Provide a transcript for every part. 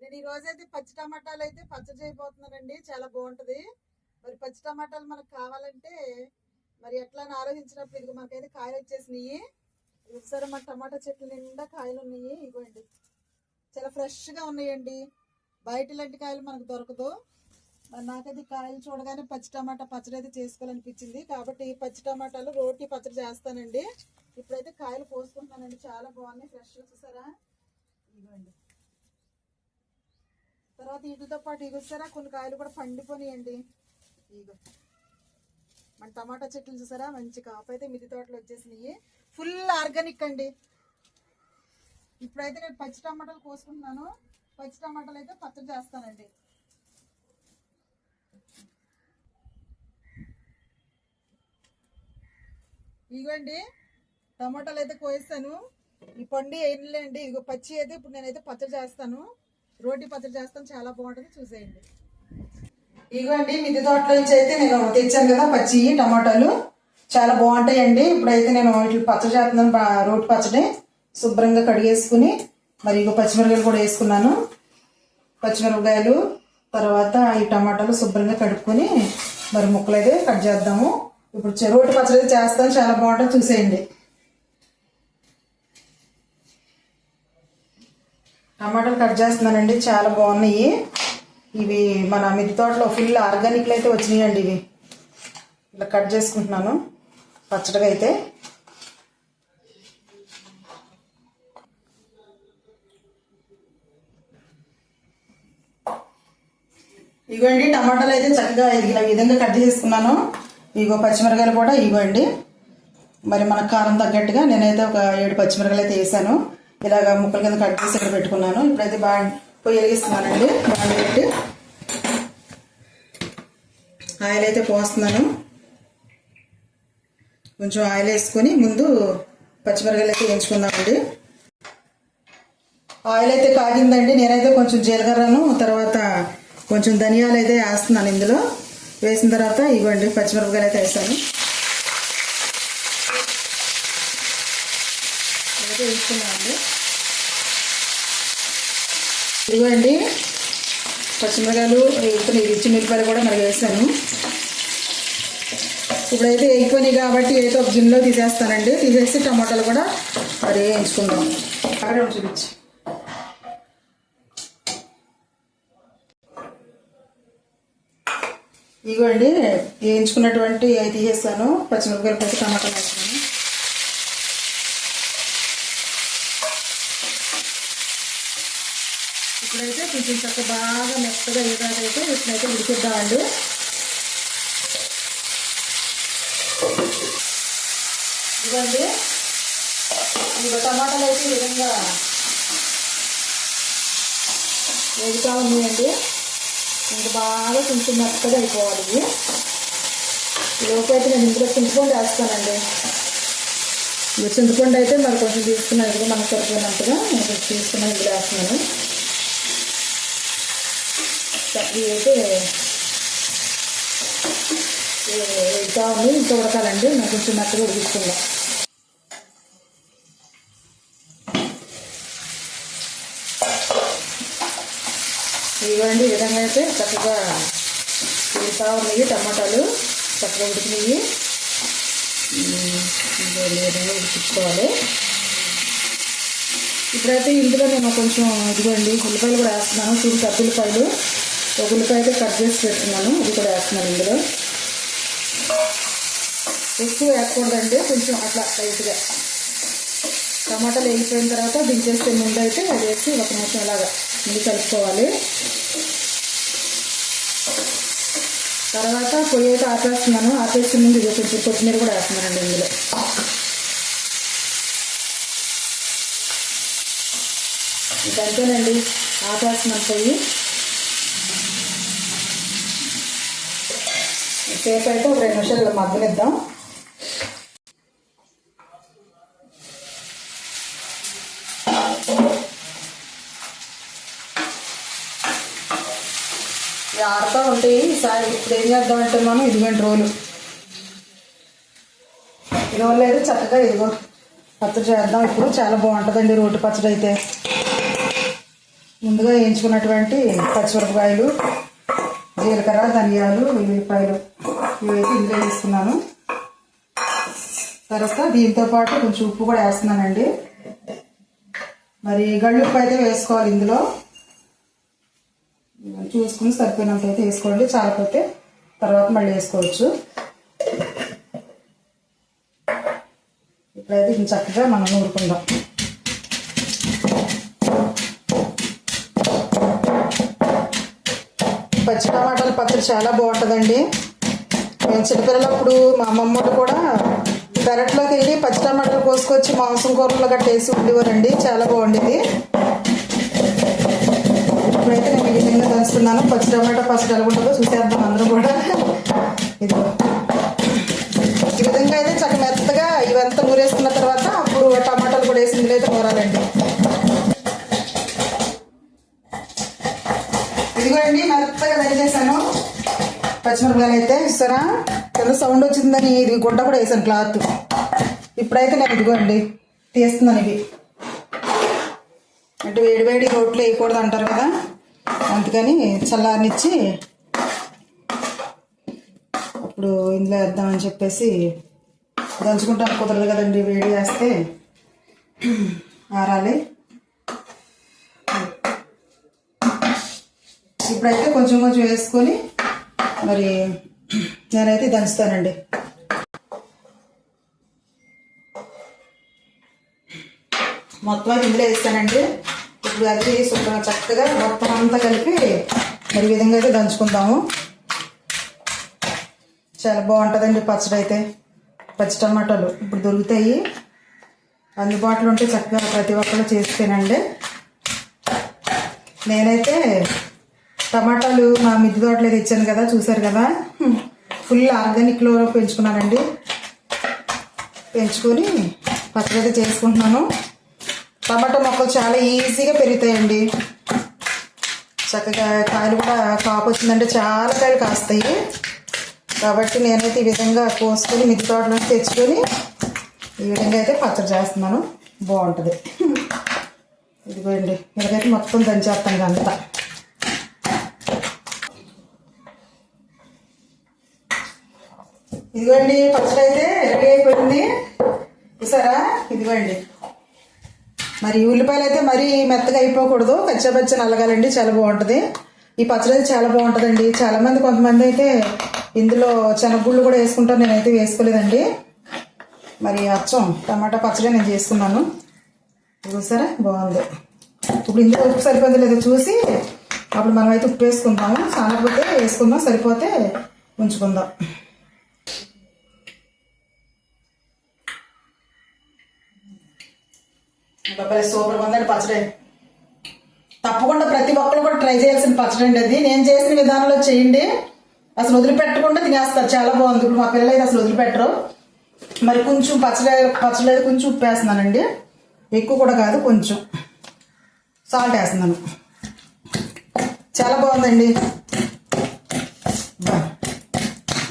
నేను ఈ రోజు అయితే పచ్చి టమాటాలు అయితే పచ్చడి చేయబోతున్నానండి. చాలా బాగుంటుంది. మరి పచ్చి టమాటాలు మనకు కావాలంటే మరి ఎట్లా అని ఆలోచించినప్పుడు ఇదిగో మనకైతే కాయలు వచ్చేసినాయి. ఒకసారి మన టమాటా చెట్ల నిండా కాయలు ఉన్నాయి. ఇవ్వండి చాలా ఫ్రెష్గా ఉన్నాయండి. బయట ఇలాంటి కాయలు మనకు దొరకదు. మరి నాకైతే ఈ కాయలు చూడగానే పచ్చి టమాటా పచ్చడి అయితే చేసుకోవాలనిపించింది. కాబట్టి ఈ పచ్చి టమాటాలు రోటి పచ్చడి చేస్తానండి. ఇప్పుడైతే కాయలు పోసుకుంటానండి చాలా బాగున్నాయి. ఫ్రెష్గా చూసారా ఇవ్వండి తర్వాత వీటితో పాటు ఇగొచ్చారా కొన్ని కాయలు కూడా పండిపోనియండి. ఇగో. మన టమాటా చెట్లు చూసారా? మంచి కాపు అయితే మిది తోటలు వచ్చేసినాయి. ఫుల్ ఆర్గానిక్ అండి. ఇప్పుడైతే నేను పచ్చి టమాటాలు కోసుకుంటున్నాను. పచ్చి టమాటాలు అయితే పచ్చడి చేస్తానండి. ఇగోండి. టమాటాలు అయితే కోయిస్తాను ఈ పండు వేయలేండి ఇగో పచ్చి అయితే ఇప్పుడు నేనైతే పచ్చడి చేస్తాను. రోటి పచ్చడి చేస్తాను చాలా బాగుంటుంది చూసేయండి. ఇగోండి మిద్దె తోటలో నుంచి అయితే నేను తెచ్చాను కదా పచ్చి టమాటాలు. చాలా బాగుంటాయండి. ఇప్పుడైతే నేను ఇట్లా పచ్చడి చేస్తున్నాను రోటి పచ్చడి. శుభ్రంగా కడిగేసుకుని మరి ఇగో పచ్చిమిరపకాయలు కూడా వేసుకున్నాను. పచ్చిమిరపకాయలు తర్వాత ఈ టమాటాలు శుభ్రంగా కడుక్కొని మరి ముక్కలు అయితే కట్ చేద్దాము. ఇప్పుడు రోటి పచ్చడి అయితే చేస్తాను చాలా బాగుంటుంది చూసేయండి. టమాటాలు కట్ చేస్తున్నానండి చాలా బాగున్నాయి. ఇవి మన మిద్ది తోటలో ఫుల్ ఆర్గానిక్లు అయితే వచ్చినాయండి ఇవి. ఇలా కట్ చేసుకుంటున్నాను పచ్చడిగా అయితే. ఇగోండి టమాటాలు అయితే చక్కగా ఇలా విధంగా కట్ చేసుకున్నాను. ఇగో పచ్చిమిరకాయలు కూడా ఇగోండి మరి మన కారం తగ్గట్టుగా నేనైతే ఒక ఏడు పచ్చిమిరకాయలు అయితే వేసాను. ఇలాగ ముక్కల కింద కట్ చేసి ఇక్కడ పెట్టుకున్నాను. ఇప్పుడైతే బాగా పొయ్యి వెలిగిస్తున్నానండి. బాగా పెట్టి ఆయిల్ అయితే పోస్తున్నాను. కొంచెం ఆయిల్ వేసుకొని ముందు పచ్చిమిరకాయలు అయితే వేయించుకుందామండి. ఆయిల్ అయితే కాగిందండి. నేనైతే కొంచెం జీలకర్రను తర్వాత కొంచెం ధనియాలు అయితే వేస్తున్నాను ఇందులో. వేసిన తర్వాత ఇవ్వండి పచ్చిమిరపకాయలు అయితే వేసాను. అయితే వేసుకున్నామండి. ఇదిగోండి పచ్చిమిరకాయలు ఇప్పుడు ఇచ్చి మిరపకాయలు కూడా మరి వేసాను. ఇప్పుడైతే వేగిపోయినాయి కాబట్టి అయితే ఒక గిన్నెలో తీసేస్తానండి. తీసేసి టమాటాలు కూడా మరి వేయించుకుందాం. అక్కడే చూపించి చూపించి ఇగోండి వేయించుకున్నటువంటి అవి తీసేస్తాను. పచ్చిమిరపకాయలు పెట్టి టమాటాలు వేస్తాను ఇప్పుడైతే కొంచెం చక్క బాగా మెత్తగా అయ్యేదాకైతే వీటినైతే ఉడికిద్దామండి. ఇవ్వండి ఇంకా టమాటాలు అయితే ఈ విధంగా వేగుతా ఉన్నాయండి. ఇంకా బాగా కొంచెం మెత్తగా అయిపోవాలి ఇవి. లోపు అయితే నేను ఇందులో చింతపండు వేస్తానండి. ఇక చింతపండు అయితే మరి కొంచెం తీసుకున్నాను ఇదిగో మనకు సరిపోయినట్టుగా నేను కొంచెం తీసుకున్నాను ఇందులో వేస్తున్నాను. ఇవి అయితే ఇంకా ఉంది ఇంకా ఉడకాలండి నాకు కొంచెం మెత్తగా ఉడికిస్తుందా ఇవ్వండి ఈ విధంగా అయితే చక్కగా ఉడుకుతా ఉన్నాయి టమాటాలు చక్కగా ఉడికినాయి విధంగా ఉడికించుకోవాలి. ఇప్పుడైతే ఇందులో నేను కొంచెం ఇదిగోండి ఉల్లిపాయలు కూడా వేస్తున్నాను చూడు పెద్ద ఉల్లిపాయలు. ఉల్లిపాయ అయితే కట్ చేసి పెట్టుకున్నాను ఇది కూడా వేస్తున్నాను ఇందులో. ఎక్కువ వేయకూడదండి కొంచెం అట్లా లైట్గా. టమాటాలు వేగిపోయిన తర్వాత దించేస్తే ముందు అయితే అది వేసి ఒక నిమిషం ఇలాగా ముందు కలుపుకోవాలి. తర్వాత పొయ్యి అయితే ఆపేస్తున్నాను. ఆపేసిన ముందు ఇది కొంచెం కొత్తిమీర కూడా వేస్తున్నానండి ఇందులో. ఇంకంతేనండి ఆపేస్తున్నాను పొయ్యి. సేపు అయితే ఒక రెండు నిమిషాలు మగ్గనిద్దాం ఇవి ఆడుతూ ఉంటాయి ఈసారి ఇప్పుడు ఏం చేద్దామంటే మనం ఇదిగోండి రోలు. రోలు అయితే చక్కగా ఇదిగో పచ్చడి చేద్దాం. ఇప్పుడు చాలా బాగుంటుందండి రోటి పచ్చడి అయితే. ముందుగా వేయించుకున్నటువంటి పచ్చిమిరపకాయలు జీలకర్ర ధనియాలు ఉల్లిపాయలు ఇవైతే ఇందులో వేస్తున్నాను తర్వాత దీంతో పాటు కొంచెం ఉప్పు కూడా వేస్తున్నానండి. మరి గళ్ళుప్పు అయితే వేసుకోవాలి ఇందులో. చూసుకుని సరిపోయినంత అయితే వేసుకోండి. చాలకపోతే తర్వాత మళ్ళీ వేసుకోవచ్చు. ఇప్పుడైతే ఇది చక్కగా మనం నూరుకుందాం. పచ్చి టమాటాల పచ్చడి చాలా బాగుంటుందండి. మేము చిన్నపిల్లలప్పుడు మా అమ్మమ్మ వాళ్ళు కూడా పెరట్లోకి వెళ్ళి పచ్చి టమాటాలు కోసుకొచ్చి మాంసం కూరలో గట్ట వేసి ఉండేవారండి. చాలా బాగుండేది. ఇప్పుడైతే నేను ఈ విధంగా దంచుతున్నాను పచ్చి టమాటా పచ్చడి ఎలా ఉంటుందో చూసేద్దాం అందరూ కూడా. ఇది ఈ విధంగా అయితే చక్క మెత్తగా ఇవంతా నూరేసుకున్న తర్వాత అప్పుడు టమాటాలు కూడా వేసి ఇందులో అయితే నూరాలండి ఇదిగోండి మెత్తగా దంచేసాను అయితే ఇస్తారా? కింద సౌండ్ వచ్చిందని ఇది గుడ్డ కూడా వేసాను క్లాత్. ఇప్పుడైతే నేను ఇదిగోండి తీస్తున్నాను ఇవి. అంటే వేడి వేడి వేయకూడదు అంటారు కదా? అందుకని చల్లారనిచ్చి అప్పుడు ఇందులో వేద్దామని చెప్పేసి దంచుకుంటాను. కుదరదు కదండి వేడి వేస్తే. ఆరాలి. ఇప్పుడైతే కొంచెం కొంచెం వేసుకొని మరి నేనైతే దంచుతానండి. మొత్తం అయితే ఇందులో వేస్తానండి. ఇప్పుడు అది శుభ్రంగా చక్కగా మొత్తం అంతా కలిపి మరి విధంగా అయితే దంచుకుందాము. చాలా బాగుంటుందండి పచ్చడి అయితే. పచ్చి టమాటాలు ఇప్పుడు దొరుకుతాయి. అందుబాటులో ఉంటే చక్కగా ప్రతి ఒక్కరు చేస్తేనండి. నేనైతే టమాటాలు మా మిద్ది తోటలో తెచ్చాను కదా చూసారు కదా? ఫుల్ ఆర్గానిక్లో పెంచుకున్నానండి. పెంచుకొని పచ్చడి అయితే చేసుకుంటున్నాను. టమాటా మొక్కలు చాలా ఈజీగా పెరుగుతాయండి. చక్కగా కాయలు కూడా కాపు వచ్చిందంటే చాలా కాయలు కాస్తాయి. కాబట్టి నేనైతే ఈ విధంగా కోసుకొని మిద్ది తోటలో తెచ్చుకొని ఈ విధంగా అయితే పచ్చడి చేస్తున్నాను. బాగుంటుంది. ఇదిగోండి ఇలాగైతే మొత్తం దంచేస్తాను అంతా ఇదిగోండి పచ్చడి అయితే రెడీ అయిపోయింది. చూసారా? ఇదిగోండి. మరి ఉల్లిపాయలు అయితే మరీ మెత్తగా అయిపోకూడదు. పచ్చపచ్చ నల్లగాలండి చాలా బాగుంటుంది. ఈ పచ్చడి అయితే చాలా బాగుంటుందండి. చాలామంది కొంతమంది అయితే ఇందులో శనగగుళ్ళు కూడా వేసుకుంటారు. నేనైతే వేసుకోలేదండి. మరి అచ్చం టమాటా పచ్చడి నేను చేసుకున్నాను. చూసారా? బాగుంది. ఇప్పుడు ఇందులో ఉప్పు సరిపోయిందో లేదో చూసి అప్పుడు మనం అయితే ఉప్పు వేసుకుందాము. సానకపోతే వేసుకుందాం. సరిపోతే ఉంచుకుందాం. బాబాయ్ సూపర్ ఉందండి పచ్చడి. తప్పకుండా ప్రతి ఒక్కరు కూడా ట్రై చేయాల్సిన పచ్చడి అండి అది. నేను చేసిన విధానంలో చేయండి. అసలు వదిలిపెట్టకుండా తినేస్తారు. చాలా బాగుంది. ఇప్పుడు మా పిల్లలు అయితే అసలు వదిలిపెట్టరు. మరి కొంచెం పచ్చడి పచ్చడి అయితే కొంచెం ఉప్పు వేస్తున్నానండి. ఎక్కువ కూడా కాదు కొంచెం సాల్ట్ వేస్తున్నాను. చాలా బాగుందండి.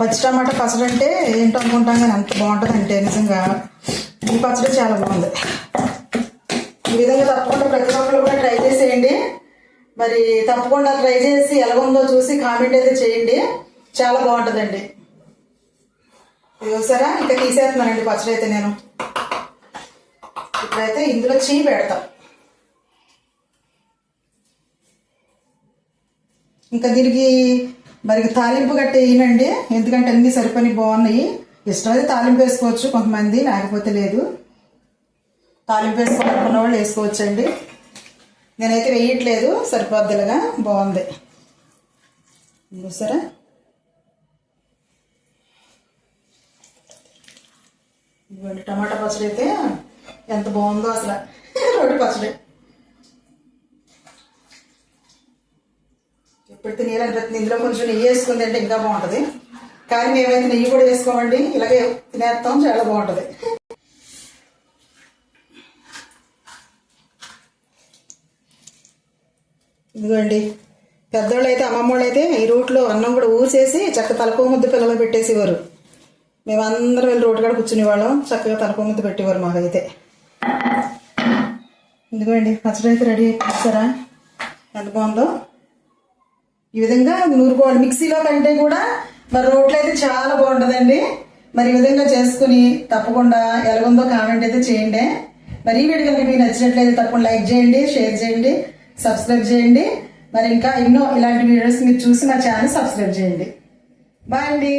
పచ్చి టమాటా పచ్చడి అంటే ఏంటో అనుకుంటాం కానీ అంత బాగుంటుంది అంటే నిజంగా ఈ పచ్చడి చాలా బాగుంది. విధంగా తప్పకుండా ప్రతి ఒక్కరు కూడా ట్రై చేసేయండి. మరి తప్పకుండా ట్రై చేసి ఎలా ఉందో చూసి కామెంట్ అయితే చేయండి. చాలా బాగుంటుందండి. చూసారా ఇంకా తీసేస్తున్నానండి పచ్చడి అయితే నేను. ఇప్పుడైతే ఇందులో చీ పెడతాం. ఇంకా దీనికి మరి తాలింపు గట్టి వేయనండి. ఎందుకంటే అన్నీ సరిపని బాగున్నాయి. ఇష్టమైతే తాలింపు వేసుకోవచ్చు కొంతమంది లేకపోతే లేదు. తాలింపు వేసుకోవాలనుకున్న వాళ్ళు వేసుకోవచ్చండి. నేనైతే వేయట్లేదు సరిపోద్దిలాగా. బాగుంది. చూసారా ఇదిగోండి టమాటా పచ్చడి అయితే ఎంత బాగుందో అసలు. రోడ్డు పచ్చడి. ఎప్పుడు నీళ్ళు ఇందులో కొంచెం నెయ్యి వేసుకుంది అంటే ఇంకా బాగుంటుంది. కానీ మేమైతే నెయ్యి కూడా వేసుకోమండి. ఇలాగే తినేస్తాం చాలా బాగుంటుంది. ఇదిగోండి. పెద్దోళ్ళు అయితే అమ్మమ్మోళ్ళు అయితే ఈ రూట్లో అన్నం కూడా ఊసేసి చక్క తలకో ముద్దు పిల్లలు పెట్టేసేవారు. మేమందరం వెళ్ళి రోడ్డు కాడ కూర్చునేవాళ్ళం. చక్కగా తలకో ముద్దు పెట్టేవారు మాకైతే. ఇదిగోండి పచ్చడి అయితే రెడీ చేస్తారా ఎంత బాగుందో. ఈ విధంగా నూరుకోవాలి. మిక్సీలో కంటే కూడా మరి రోట్లో అయితే చాలా బాగుంటుందండి. మరి ఈ విధంగా చేసుకుని తప్పకుండా ఎలాగుందో కామెంట్ అయితే చేయండి. మరి ఈ వీడియో కనుక మీకు నచ్చినట్లయితే తప్పకుండా లైక్ చేయండి షేర్ చేయండి. సబ్స్క్రైబ్ చేయండి. మరి ఇంకా ఎన్నో ఇలాంటి వీడియోస్ మీరు చూసి నా ఛానల్ సబ్స్క్రైబ్ చేయండి. బాయ్ అండి.